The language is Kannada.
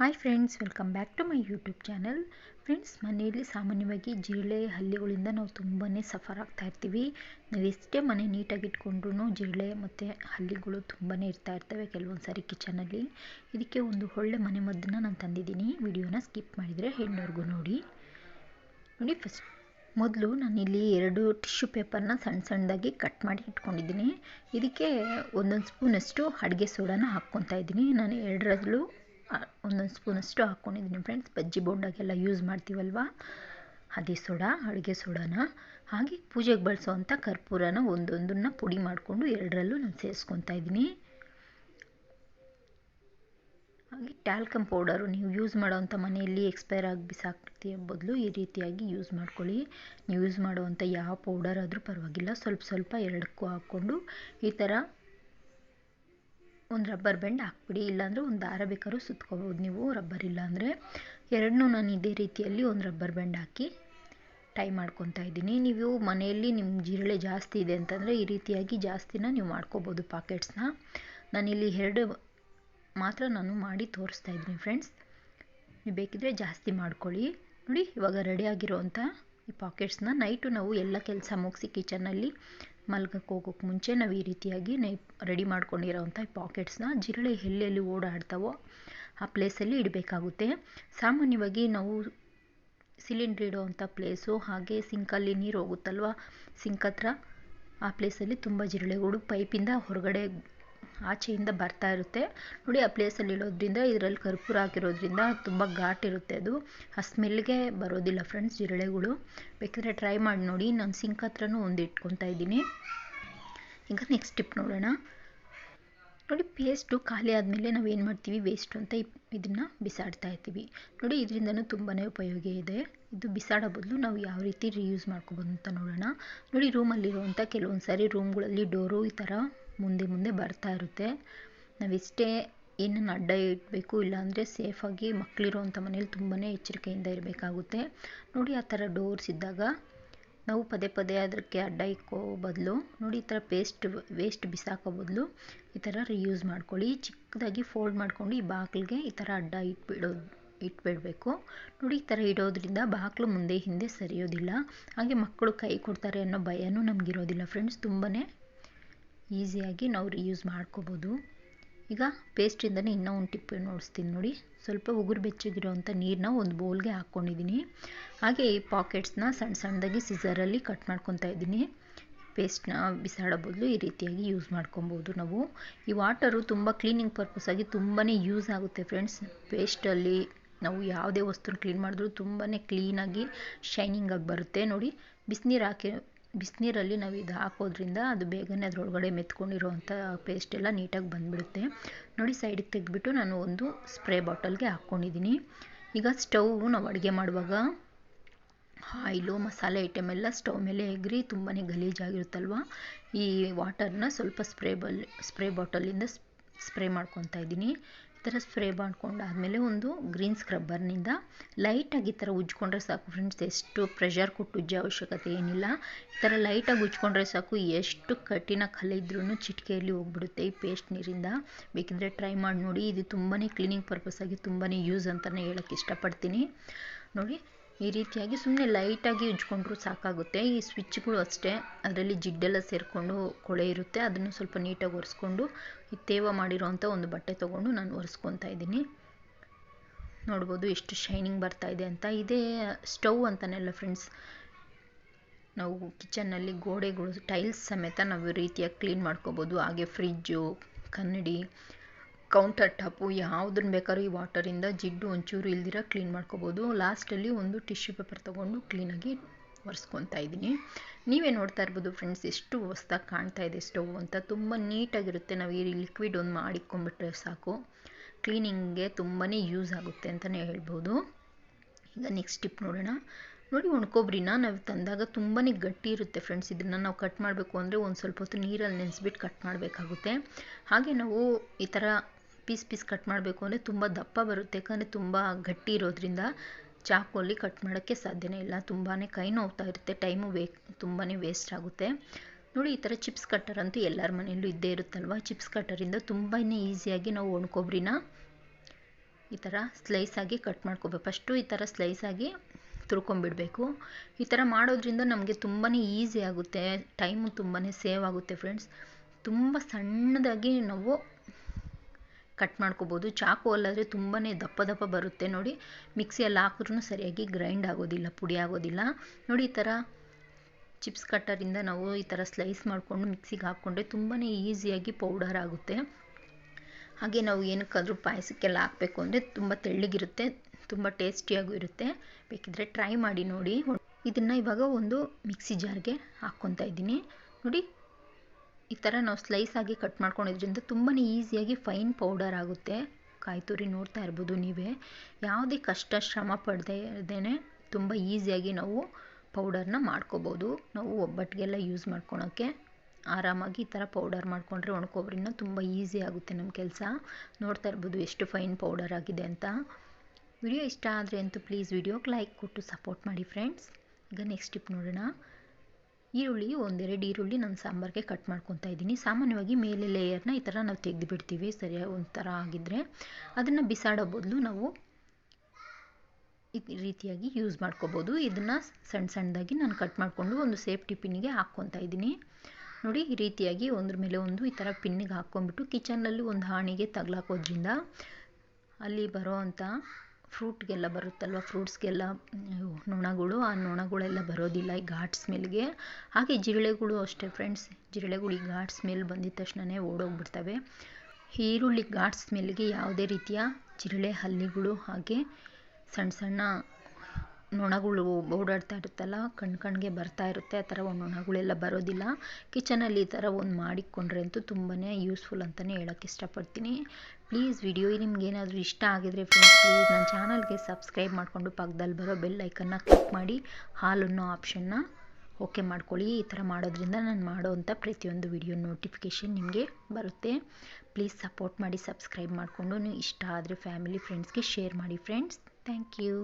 Hi friends welcome back to my YouTube channel friends ಮನೆಯಲ್ಲಿ ಸಾಮಾನ್ಯವಾಗಿ ಜಿರಳೆ ಹಲ್ಲಿಗಳಿಂದ ನಾವು ತುಂಬಾ ಸಫರ್ ಆಗ್ತಾ ಇರ್ತೀವಿ. ನಾವು ಎಷ್ಟೇ ಮನೆ ನೀಟಾಗಿ ಇಟ್ಕೊಂಡ್ರೂ ಜಿರಳೆ ಮತ್ತು ಹಲ್ಲಿಗಳು ತುಂಬಾ ಇರ್ತಾ ಇರ್ತವೆ ಕೆಲವೊಂದು ಸಾರಿ ಕಿಚನಲ್ಲಿ ಇದಕ್ಕೆ ಒಂದು ಒಳ್ಳೆ ಮನೆ ಮದ್ದನ್ನು ನಾನು ತಂದಿದ್ದೀನಿ. ವಿಡಿಯೋನ ಸ್ಕಿಪ್ ಮಾಡಿದರೆ ಹೆಣ್ಣವ್ರಿಗೂ ನೋಡಿ. ನೋಡಿ ಫಸ್ಟ್ ಮೊದಲು ನಾನಿಲ್ಲಿ ಎರಡು ಟಿಶ್ಯೂ ಪೇಪರ್ನ ಸಣ್ಣ ಸಣ್ಣದಾಗಿ ಕಟ್ ಮಾಡಿ ಇಟ್ಕೊಂಡಿದ್ದೀನಿ. ಇದಕ್ಕೆ ಒಂದೊಂದು ಸ್ಪೂನಷ್ಟು ಅಡುಗೆ ಸೋಡಾನ ಹಾಕ್ಕೊತಾ ಇದ್ದೀನಿ. ನಾನು ಎರಡರಲ್ಲೂ ಒಂದೊಂದು ಸ್ಪೂನಷ್ಟು ಹಾಕ್ಕೊಂಡಿದ್ದೀನಿ ಫ್ರೆಂಡ್ಸ್ ಬಜ್ಜಿ ಬೋಂಡಾಗೆಲ್ಲ ಯೂಸ್ ಮಾಡ್ತೀವಲ್ವ? ಅದೇ ಸೋಡಾ ಅಡುಗೆ ಸೋಡಾನ ಹಾಗೆ ಪೂಜೆಗೆ ಬಳಸೋವಂಥ ಕರ್ಪೂರನ ಒಂದೊಂದನ್ನು ಪುಡಿ ಮಾಡಿಕೊಂಡು ಎರಡರಲ್ಲೂ ನಾನು ಸೇರಿಸ್ಕೊತಾ ಇದ್ದೀನಿ. ಹಾಗೆ ಟ್ಯಾಲ್ಕಮ್ ಪೌಡರು ನೀವು ಯೂಸ್ ಮಾಡೋವಂಥ ಮನೆಯಲ್ಲಿ ಎಕ್ಸ್ಪೈರ್ ಆಗಿ ಬಿಸಾಕ್ತಿಯ ಬದಲು ಈ ರೀತಿಯಾಗಿ ಯೂಸ್ ಮಾಡ್ಕೊಳ್ಳಿ. ನೀವು ಯೂಸ್ ಮಾಡುವಂಥ ಯಾವ ಪೌಡರ್ ಆದರೂ ಪರವಾಗಿಲ್ಲ. ಸ್ವಲ್ಪ ಸ್ವಲ್ಪ ಎರಡಕ್ಕೂ ಹಾಕ್ಕೊಂಡು ಈ ಥರ ಒಂದು ರಬ್ಬರ್ ಬ್ಯಾಂಡ್ ಹಾಕ್ಬಿಡಿ, ಇಲ್ಲಾಂದರೆ ಒಂದು ದಾರ ಬೇಕಾದ್ರೂ ಸುತ್ಕೋಬೋದು. ನೀವು ರಬ್ಬರ್ ಇಲ್ಲಾಂದರೆ ಎರಡನ್ನೂ ನಾನು ಇದೇ ರೀತಿಯಲ್ಲಿ ಒಂದು ರಬ್ಬರ್ ಬ್ಯಾಂಡ್ ಹಾಕಿ ಟೈ ಮಾಡ್ಕೊತಾ ಇದ್ದೀನಿ. ನೀವು ಮನೆಯಲ್ಲಿ ನಿಮ್ಮ ಜಿರಳೆ ಜಾಸ್ತಿ ಇದೆ ಅಂತಂದರೆ ಈ ರೀತಿಯಾಗಿ ಜಾಸ್ತಿನ ನೀವು ಮಾಡ್ಕೋಬೋದು ಪಾಕೆಟ್ಸ್ನ. ನಾನಿಲ್ಲಿ ಎರಡು ಮಾತ್ರ ನಾನು ಮಾಡಿ ತೋರಿಸ್ತಾ ಇದ್ದೀನಿ ಫ್ರೆಂಡ್ಸ್. ನೀವು ಬೇಕಿದ್ರೆ ಜಾಸ್ತಿ ಮಾಡ್ಕೊಳ್ಳಿ. ನೋಡಿ, ಇವಾಗ ರೆಡಿ ಆಗಿರೋವಂಥ ಈ ಪಾಕೆಟ್ಸ್ನ. ನೈಟು ನಾವು ಎಲ್ಲ ಕೆಲಸ ಮುಗಿಸಿ ಕಿಚನಲ್ಲಿ ಮಲ್ಗಕ್ಕೆ ಹೋಗೋಕ್ಕೆ ಮುಂಚೆ ನಾವು ಈ ರೀತಿಯಾಗಿ ನೈ ರೆಡಿ ಮಾಡ್ಕೊಂಡಿರೋವಂಥ ಪಾಕೆಟ್ಸ್ನ ಜಿರಳೆ ಎಲ್ಲೆಲ್ಲಿ ಓಡಾಡ್ತಾವೋ, ಆ ಪ್ಲೇಸಲ್ಲಿ ಇಡಬೇಕಾಗುತ್ತೆ. ಸಾಮಾನ್ಯವಾಗಿ ನಾವು ಸಿಲಿಂಡ್ರ್ ಇಡೋವಂಥ ಪ್ಲೇಸು ಹಾಗೆ ಸಿಂಕಲ್ಲಿ ನೀರು ಹೋಗುತ್ತಲ್ವ ಸಿಂಕ್ ಹತ್ರ ಆ ಪ್ಲೇಸಲ್ಲಿ ತುಂಬ ಜಿರಳೆಗಳು ಪೈಪಿಂದ ಹೊರಗಡೆ ಆಚೆಯಿಂದ ಬರ್ತಾ ಇರುತ್ತೆ. ನೋಡಿ, ಆ ಪ್ಲೇಸಲ್ಲಿ ಇಡೋದ್ರಿಂದ ಇದರಲ್ಲಿ ಕರ್ಪೂರ ಹಾಕಿರೋದ್ರಿಂದ ತುಂಬ ಘಾಟ್ ಇರುತ್ತೆ ಅದು. ಆ ಸ್ಮೆಲ್ಗೆ ಬರೋದಿಲ್ಲ ಫ್ರೆಂಡ್ಸ್ ಜಿರಳೆಗಳು. ಬೇಕಿದ್ರೆ ಟ್ರೈ ಮಾಡಿ ನೋಡಿ. ನಾನು ಸಿಂಕ್ ಹತ್ರನೂ ಒಂದು ಇಟ್ಕೊತಾ ಇದ್ದೀನಿ. ಈಗ ನೆಕ್ಸ್ಟ್ ಟಿಪ್ ನೋಡೋಣ. ನೋಡಿ ಪೇಸ್ಟು ಖಾಲಿ ಆದಮೇಲೆ ನಾವು ಏನು ಮಾಡ್ತೀವಿ? ವೇಸ್ಟ್ ಅಂತ ಇದನ್ನು ಬಿಸಾಡ್ತಾ ಇರ್ತೀವಿ. ನೋಡಿ, ಇದರಿಂದನೂ ತುಂಬಾ ಉಪಯೋಗ ಇದೆ. ಇದು ಬಿಸಾಡೋ ಬದಲು ನಾವು ಯಾವ ರೀತಿ ರೀಯೂಸ್ ಮಾಡ್ಕೊಬೋದು ಅಂತ ನೋಡೋಣ. ನೋಡಿ ರೂಮಲ್ಲಿರುವಂಥ ಕೆಲವೊಂದು ಸಾರಿ ರೂಮ್ಗಳಲ್ಲಿ ಡೋರು ಈ ಥರ ಮುಂದೆ ಮುಂದೆ ಬರ್ತಾ ಇರುತ್ತೆ. ನಾವಿಷ್ಟೇ ಏನನ್ನು ಅಡ್ಡ ಇಡಬೇಕು, ಇಲ್ಲಾಂದರೆ ಸೇಫಾಗಿ ಮಕ್ಕಳಿರೋಂಥ ಮನೇಲಿ ತುಂಬಾ ಎಚ್ಚರಿಕೆಯಿಂದ ಇರಬೇಕಾಗುತ್ತೆ. ನೋಡಿ ಆ ಥರ ಡೋರ್ಸ್ ಇದ್ದಾಗ ನಾವು ಪದೇ ಪದೇ ಅದಕ್ಕೆ ಅಡ್ಡ ಇಕ್ಕೋ ಬದಲು, ನೋಡಿ ಈ ಥರ ಪೇಸ್ಟ್ ವೇಸ್ಟ್ ಬಿಸಾಕೋ ಬದಲು ಈ ಥರ ರಿಯೂಸ್ ಮಾಡ್ಕೊಳ್ಳಿ. ಚಿಕ್ಕದಾಗಿ ಫೋಲ್ಡ್ ಮಾಡ್ಕೊಂಡು ಈ ಬಾಗಿಲಿಗೆ ಈ ಥರ ಅಡ್ಡ ಇಟ್ಬಿಡೋದು, ಇಟ್ಬಿಡಬೇಕು. ನೋಡಿ ಈ ಥರ ಇಡೋದ್ರಿಂದ ಬಾಗಿಲು ಮುಂದೆ ಹಿಂದೆ ಸರಿಯೋದಿಲ್ಲ. ಹಾಗೆ ಮಕ್ಕಳು ಕೈ ಕೊಡ್ತಾರೆ ಅನ್ನೋ ಭಯನೂ ನಮಗಿರೋದಿಲ್ಲ. ಫ್ರೆಂಡ್ಸ್ ತುಂಬಾ ಈಸಿಯಾಗಿ ನಾವು ರೀಯೂಸ್ ಮಾಡ್ಕೋಬೋದು. ಈಗ ಪೇಸ್ಟಿಂದನೇ ಇನ್ನೂ ಒಂದು ಟಿಪ್ ನೋಡಿಸ್ತೀನಿ ನೋಡಿ. ಸ್ವಲ್ಪ ಉಗುರು ಬೆಚ್ಚಗಿರೋವಂಥ ನೀರನ್ನ ಒಂದು ಬೌಲ್ಗೆ ಹಾಕ್ಕೊಂಡಿದ್ದೀನಿ ಹಾಗೆ ಈ ಪಾಕೆಟ್ಸ್ನ ಸಣ್ಣ ಸಣ್ಣದಾಗಿ ಸಿಸರಲ್ಲಿ ಕಟ್ ಮಾಡ್ಕೊತಾ ಇದ್ದೀನಿ. ಪೇಸ್ಟ್ನ ಬಿಸಾಡೋ ಬದಲು ಈ ರೀತಿಯಾಗಿ ಯೂಸ್ ಮಾಡ್ಕೊಬೋದು ನಾವು. ಈ ವಾಟರು ತುಂಬ ಕ್ಲೀನಿಂಗ್ ಪರ್ಪಸ್ಸಾಗಿ ತುಂಬಾ ಯೂಸ್ ಆಗುತ್ತೆ ಫ್ರೆಂಡ್ಸ್ ಪೇಸ್ಟಲ್ಲಿ ನಾವು ಯಾವುದೇ ವಸ್ತುನ ಕ್ಲೀನ್ ಮಾಡಿದ್ರೂ ತುಂಬಾ ಕ್ಲೀನಾಗಿ ಶೈನಿಂಗ್ ಆಗಿ ಬರುತ್ತೆ ನೋಡಿ. ಬಿಸಿನೀರು ಹಾಕಿ ಬಿಸಿನೀರಲ್ಲಿ ನಾವು ಇದು ಹಾಕೋದ್ರಿಂದ ಅದು ಬೇಗನೆ ಅದರೊಳಗಡೆ ಮೆತ್ಕೊಂಡಿರೋವಂಥ ಪೇಸ್ಟ್ ಎಲ್ಲ ನೀಟಾಗಿ ಬಂದುಬಿಡುತ್ತೆ. ನೋಡಿ ಸೈಡಿಗೆ ತೆಗೆದ್ಬಿಟ್ಟು ನಾನು ಒಂದು ಸ್ಪ್ರೇ ಬಾಟಲ್ಗೆ ಹಾಕ್ಕೊಂಡಿದ್ದೀನಿ. ಈಗ ಸ್ಟವ್ ನಾವು ಅಡುಗೆ ಮಾಡುವಾಗ ಆಯಿಲು, ಮಸಾಲೆ ಐಟಮ್ ಎಲ್ಲ ಸ್ಟವ್ ಮೇಲೆ ಎಗ್ರಿ ತುಂಬಾ ಗಲೀಜಾಗಿರುತ್ತಲ್ವ? ಈ ವಾಟರ್ನ ಸ್ವಲ್ಪ ಸ್ಪ್ರೇ ಬಲ್ ಸ್ಪ್ರೇ ಬಾಟಲಿಂದ ಸ್ಪ್ರೇ ಮಾಡ್ಕೊತಾ ಇದ್ದೀನಿ. ಥರ ಸ್ಪ್ರೇ ಮಾಡ್ಕೊಂಡಾದಮೇಲೆ ಒಂದು ಗ್ರೀನ್ ಸ್ಕ್ರಬ್ಬರ್ನಿಂದ ಲೈಟಾಗಿ ಈ ಥರ ಉಜ್ಕೊಂಡ್ರೆ ಸಾಕು ಫ್ರೆಂಡ್ಸ್ ಎಷ್ಟು ಪ್ರೆಷರ್ ಕೊಟ್ಟು ಉಜ್ಜೋ ಅವಶ್ಯಕತೆ ಏನಿಲ್ಲ. ಈ ಥರ ಲೈಟಾಗಿ ಉಜ್ಕೊಂಡ್ರೆ ಸಾಕು. ಎಷ್ಟು ಕಠಿಣ ಕಲೆ ಇದ್ರೂ ಚಿಟಿಕೆಯಲ್ಲಿ ಹೋಗ್ಬಿಡುತ್ತೆ ಈ ಪೇಸ್ಟ್ ನೀರಿಂದ. ಬೇಕಿದ್ರೆ ಟ್ರೈ ಮಾಡಿ ನೋಡಿ. ಇದು ತುಂಬಾ ಕ್ಲೀನಿಂಗ್ ಪರ್ಪಸ್ಸಾಗಿ ತುಂಬಾ ಯೂಸ್ ಅಂತಲೇ ಹೇಳೋಕ್ಕೆ ಇಷ್ಟಪಡ್ತೀನಿ. ನೋಡಿ ಈ ರೀತಿಯಾಗಿ ಸುಮ್ಮನೆ ಲೈಟಾಗಿ ಉಜ್ಕೊಂಡ್ರೂ ಸಾಕಾಗುತ್ತೆ. ಈ ಸ್ವಿಚ್ಗಳು ಅಷ್ಟೇ. ಅದರಲ್ಲಿ ಜಿಡ್ಡೆಲ್ಲ ಸೇರಿಕೊಂಡು ಕೊಳೆ ಇರುತ್ತೆ. ಅದನ್ನು ಸ್ವಲ್ಪ ನೀಟಾಗಿ ಒರೆಸ್ಕೊಂಡು ಈ ತೇವ ಮಾಡಿರೋವಂಥ ಒಂದು ಬಟ್ಟೆ ತೊಗೊಂಡು ನಾನು ಒರೆಸ್ಕೊತಾ ಇದ್ದೀನಿ. ನೋಡ್ಬೋದು ಎಷ್ಟು ಶೈನಿಂಗ್ ಬರ್ತಾ ಇದೆ ಅಂತ. ಇದೇ ಸ್ಟವ್ ಅಂತನೆಲ್ಲ ಫ್ರೆಂಡ್ಸ್. ನಾವು ಕಿಚನ್ನಲ್ಲಿ ಗೋಡೆಗಳು, ಟೈಲ್ಸ್ ಸಮೇತ ನಾವು ರೀತಿಯಾಗಿ ಕ್ಲೀನ್ ಮಾಡ್ಕೋಬೋದು. ಹಾಗೆ ಫ್ರಿಜ್ಜು, ಕನ್ನಡಿ ಕೌಂಟರ್ ಟಾಪು ಯಾವುದನ್ನು ಬೇಕಾದ್ರೂ ಈ ವಾಟರಿಂದ ಜಿಡ್ಡು ಒಂಚೂರು ಇಲ್ದಿರ ಕ್ಲೀನ್ ಮಾಡ್ಕೋಬೋದು. ಲಾಸ್ಟಲ್ಲಿ ಒಂದು ಟಿಶ್ಯೂ ಪೇಪರ್ ತೊಗೊಂಡು ಕ್ಲೀನಾಗಿ ಒರೆಸ್ಕೊತಾ ಇದ್ದೀನಿ. ನೀವೇ ನೋಡ್ತಾ ಇರ್ಬೋದು ಫ್ರೆಂಡ್ಸ್ ಎಷ್ಟು ಹೊಸ್ದಾಗಿ ಕಾಣ್ತಾ ಇದೆ ಸ್ಟವ್ ಅಂತ. ತುಂಬ ನೀಟಾಗಿರುತ್ತೆ. ನಾವು ಈ ಲಿಕ್ವಿಡ್ ಒಂದು ಮಾಡಿಕೊಂಡ್ಬಿಟ್ರೆ ಸಾಕು. ಕ್ಲೀನಿಂಗ್ಗೆ ತುಂಬಾ ಯೂಸ್ ಆಗುತ್ತೆ ಅಂತಲೇ ಹೇಳ್ಬೋದು. ಈಗ ನೆಕ್ಸ್ಟ್ ಟಿಪ್ ನೋಡೋಣ. ನೋಡಿ ಒಣ್ಕೊಬ್ರಿನ ನಾವು ತಂದಾಗ ತುಂಬಾ ಗಟ್ಟಿ ಇರುತ್ತೆ ಫ್ರೆಂಡ್ಸ್ ಇದನ್ನು ನಾವು ಕಟ್ ಮಾಡಬೇಕು ಅಂದರೆ ಒಂದು ಸ್ವಲ್ಪ ಹೊತ್ತು ನೀರಲ್ಲಿ ನೆನೆಸ್ಬಿಟ್ಟು ಕಟ್ ಮಾಡಬೇಕಾಗುತ್ತೆ. ಹಾಗೆ ನಾವು ಈ ಥರ ಪೀಸ್ ಪೀಸ್ ಕಟ್ ಮಾಡಬೇಕು ಅಂದರೆ ತುಂಬ ದಪ್ಪ ಬರುತ್ತೆ. ಯಾಕಂದರೆ ತುಂಬ ಗಟ್ಟಿ ಇರೋದ್ರಿಂದ ಚಾಕುವಲ್ಲಿ ಕಟ್ ಮಾಡೋಕ್ಕೆ ಸಾಧ್ಯವೇ ಇಲ್ಲ. ತುಂಬಾ ಕೈ ನೋವ್ತಾ ಇರುತ್ತೆ. ಟೈಮು ವೇ ತುಂಬಾ ವೇಸ್ಟ್ ಆಗುತ್ತೆ. ನೋಡಿ, ಈ ಥರ ಚಿಪ್ಸ್ ಕಟ್ಟರ್ ಅಂತೂ ಎಲ್ಲರ ಮನೆಯಲ್ಲೂ ಇದ್ದೇ ಇರುತ್ತಲ್ವ? ಚಿಪ್ಸ್ ಕಟ್ಟರಿಂದ ತುಂಬಾ ಈಸಿಯಾಗಿ ನಾವು ಒಣಕೊಬ್ರಿನ ಈ ಥರ ಸ್ಲೈಸಾಗಿ ಕಟ್ ಮಾಡ್ಕೋಬೇಕು. ಫಸ್ಟು ಈ ಥರ ಸ್ಲೈಸಾಗಿ ತುರ್ಕೊಂಬಿಡಬೇಕು ಈ ಥರ ಮಾಡೋದ್ರಿಂದ ನಮಗೆ ತುಂಬಾ ಈಸಿ ಆಗುತ್ತೆ. ಟೈಮು ತುಂಬಾ ಸೇವ್ ಆಗುತ್ತೆ ಫ್ರೆಂಡ್ಸ್ ತುಂಬ ಸಣ್ಣದಾಗಿ ನಾವು ಕಟ್ ಮಾಡ್ಕೋಬೋದು. ಚಾಕು ಅಲ್ಲಾದರೆ ತುಂಬಾ ದಪ್ಪ ದಪ್ಪ ಬರುತ್ತೆ. ನೋಡಿ, ಮಿಕ್ಸಿಯಲ್ಲಿ ಹಾಕಿದ್ರೂ ಸರಿಯಾಗಿ ಗ್ರೈಂಡ್ ಆಗೋದಿಲ್ಲ, ಪುಡಿ ಆಗೋದಿಲ್ಲ. ನೋಡಿ, ಈ ಥರ ಚಿಪ್ಸ್ ಕಟ್ಟರಿಂದ ನಾವು ಈ ಥರ ಸ್ಲೈಸ್ ಮಾಡಿಕೊಂಡು ಮಿಕ್ಸಿಗೆ ಹಾಕ್ಕೊಂಡ್ರೆ ತುಂಬಾ ಈಸಿಯಾಗಿ ಪೌಡರ್ ಆಗುತ್ತೆ. ಹಾಗೆ ನಾವು ಏನಕ್ಕಾದರೂ ಪಾಯಸಕ್ಕೆಲ್ಲ ಹಾಕಬೇಕು ಅಂದರೆ ತುಂಬ ತೆಳ್ಳಗಿರುತ್ತೆ, ತುಂಬ ಟೇಸ್ಟಿಯಾಗೂ ಇರುತ್ತೆ. ಬೇಕಿದ್ದರೆ ಟ್ರೈ ಮಾಡಿ ನೋಡಿ. ಇದನ್ನು ಇವಾಗ ಒಂದು ಮಿಕ್ಸಿ ಜಾರ್ಗೆ ಹಾಕ್ಕೊತಾ ಇದ್ದೀನಿ. ನೋಡಿ ಈ ಥರ ನಾವು ಸ್ಲೈಸ್ ಆಗಿ ಕಟ್ ಮಾಡ್ಕೊಂಡಿದ್ರಿಂದ ತುಂಬಾ ಈಸಿಯಾಗಿ ಫೈನ್ ಪೌಡರ್ ಆಗುತ್ತೆ. ಕಾಯಿ ತುರಿ ನೋಡ್ತಾ ಇರ್ಬೋದು ನೀವೇ. ಯಾವುದೇ ಕಷ್ಟ, ಶ್ರಮ ಪಡದೇ ಇರದೇ ತುಂಬ ಈಸಿಯಾಗಿ ನಾವು ಪೌಡರ್ನ ಮಾಡ್ಕೋಬೋದು. ನಾವು ಒಬ್ಬಟ್ಟಿಗೆಲ್ಲ ಯೂಸ್ ಮಾಡ್ಕೊಳೋಕ್ಕೆ ಆರಾಮಾಗಿ ಈ ಥರ ಪೌಡರ್ ಮಾಡಿಕೊಂಡ್ರೆ ಒಣಕೊಬ್ಬರಿನ ತುಂಬ ಈಸಿ ಆಗುತ್ತೆ ನಮ್ಮ ಕೆಲಸ. ನೋಡ್ತಾ ಇರ್ಬೋದು ಎಷ್ಟು ಫೈನ್ ಪೌಡರ್ ಆಗಿದೆ ಅಂತ. ವಿಡಿಯೋ ಇಷ್ಟ ಆದರೆ ಅಂತೂ ಪ್ಲೀಸ್ ವಿಡಿಯೋಗೆ ಲೈಕ್ ಕೊಟ್ಟು ಸಪೋರ್ಟ್ ಮಾಡಿ ಫ್ರೆಂಡ್ಸ್ ಈಗ ನೆಕ್ಸ್ಟ್ ಟಿಪ್ ನೋಡೋಣ. ಈರುಳ್ಳಿ, ಒಂದೆರಡು ಈರುಳ್ಳಿ ನಾನು ಸಾಂಬಾರಿಗೆ ಕಟ್ ಮಾಡ್ಕೊತಾ ಇದ್ದೀನಿ. ಸಾಮಾನ್ಯವಾಗಿ ಮೇಲೆ ಲೇಯರ್ನ ಈ ಥರ ನಾವು ತೆಗೆದು ಬಿಡ್ತೀವಿ ಸರಿಯಾಗಿ ಒಂಥರ ಆಗಿದ್ದರೆ ಅದನ್ನು ಬಿಸಾಡೋ ಬದಲು ನಾವು ಈ ರೀತಿಯಾಗಿ ಯೂಸ್ ಮಾಡ್ಕೋಬೋದು. ಇದನ್ನು ಸಣ್ಣ ಸಣ್ಣದಾಗಿ ನಾನು ಕಟ್ ಮಾಡಿಕೊಂಡು ಒಂದು ಸೇಫ್ಟಿ ಪಿನ್ನಿಗೆ ಹಾಕ್ಕೊತಾ ಇದ್ದೀನಿ. ನೋಡಿ, ಈ ರೀತಿಯಾಗಿ ಒಂದ್ರ ಮೇಲೆ ಒಂದು ಈ ಥರ ಪಿನ್ನಿಗೆ ಹಾಕ್ಕೊಂಡ್ಬಿಟ್ಟು ಕಿಚನಲ್ಲಿ ಒಂದು ಹಾಣಿಗೆ ತಗ್ಲಾಕೋದ್ರಿಂದ ಅಲ್ಲಿ ಬರೋ ಅಂಥ ಫ್ರೂಟ್ಗೆಲ್ಲ ಬರುತ್ತಲ್ವ, ಫ್ರೂಟ್ಸ್ಗೆಲ್ಲ ನೊಣಗಳು, ಆ ನೊಣಗಳೆಲ್ಲ ಬರೋದಿಲ್ಲ ಈ ಘಾಟ್ ಸ್ಮೆಲ್ಗೆ. ಹಾಗೆ ಜಿರಳೆಗಳು ಅಷ್ಟೇ ಫ್ರೆಂಡ್ಸ್ ಜಿರಳೆಗಳು ಈ ಘಾಟ್ ಸ್ಮೆಲ್ ಬಂದಿದ್ದ ತಕ್ಷಣವೇ ಓಡೋಗ್ಬಿಡ್ತವೆ. ಈರುಳ್ಳಿ ಘಾಟ್ ಸ್ಮೆಲ್ಗೆ ಯಾವುದೇ ರೀತಿಯ ಜಿರಳೆ ಹಲ್ಲಿಗಳು ಹಾಗೆ ಸಣ್ಣ ಸಣ್ಣ ನೊಣಗಳು ಓಡಾಡ್ತಾ ಇರುತ್ತಲ್ಲ ಕಣ್ಣು ಕಣ್ಣಿಗೆ ಬರ್ತಾ ಇರುತ್ತೆ, ಆ ಥರ ನೊಣಗಳೆಲ್ಲ ಬರೋದಿಲ್ಲ. ಕಿಚನಲ್ಲಿ ಈ ಥರ ಒಂದು ಮಾಡಿಕೊಂಡ್ರೆ ಅಂತೂ ತುಂಬಾ ಯೂಸ್ಫುಲ್ ಅಂತಲೇ ಹೇಳೋಕ್ಕೆ ಇಷ್ಟಪಡ್ತೀನಿ. ಪ್ಲೀಸ್ ವಿಡಿಯೋ ನಿಮ್ಗೆ ಏನಾದರೂ ಇಷ್ಟ ಆಗಿದ್ರೆ ಫ್ರೆಂಡ್ಸ್ ಪ್ಲೀಸ್ ನನ್ನ ಚಾನಲ್ಗೆ ಸಬ್ಸ್ಕ್ರೈಬ್ ಮಾಡಿಕೊಂಡು ಪಕ್ಕದಲ್ಲಿ ಬರೋ ಬೆಲ್ ಐಕನ್ನ ಕ್ಲಿಕ್ ಮಾಡಿ, ಹಾಲ್ ಅನ್ನೋ ಆಪ್ಷನ್ನ ಓಕೆ ಮಾಡ್ಕೊಳ್ಳಿ. ಈ ಥರ ಮಾಡೋದ್ರಿಂದ ನಾನು ಮಾಡೋವಂಥ ಪ್ರತಿಯೊಂದು ವಿಡಿಯೋ ನೋಟಿಫಿಕೇಷನ್ ನಿಮಗೆ ಬರುತ್ತೆ. ಪ್ಲೀಸ್ ಸಪೋರ್ಟ್ ಮಾಡಿ, ಸಬ್ಸ್ಕ್ರೈಬ್ ಮಾಡಿಕೊಂಡು ನೀವು ಇಷ್ಟ ಆದರೆ ಫ್ಯಾಮಿಲಿ ಫ್ರೆಂಡ್ಸ್ಗೆ ಶೇರ್ ಮಾಡಿ ಫ್ರೆಂಡ್ಸ್ ಥ್ಯಾಂಕ್ ಯು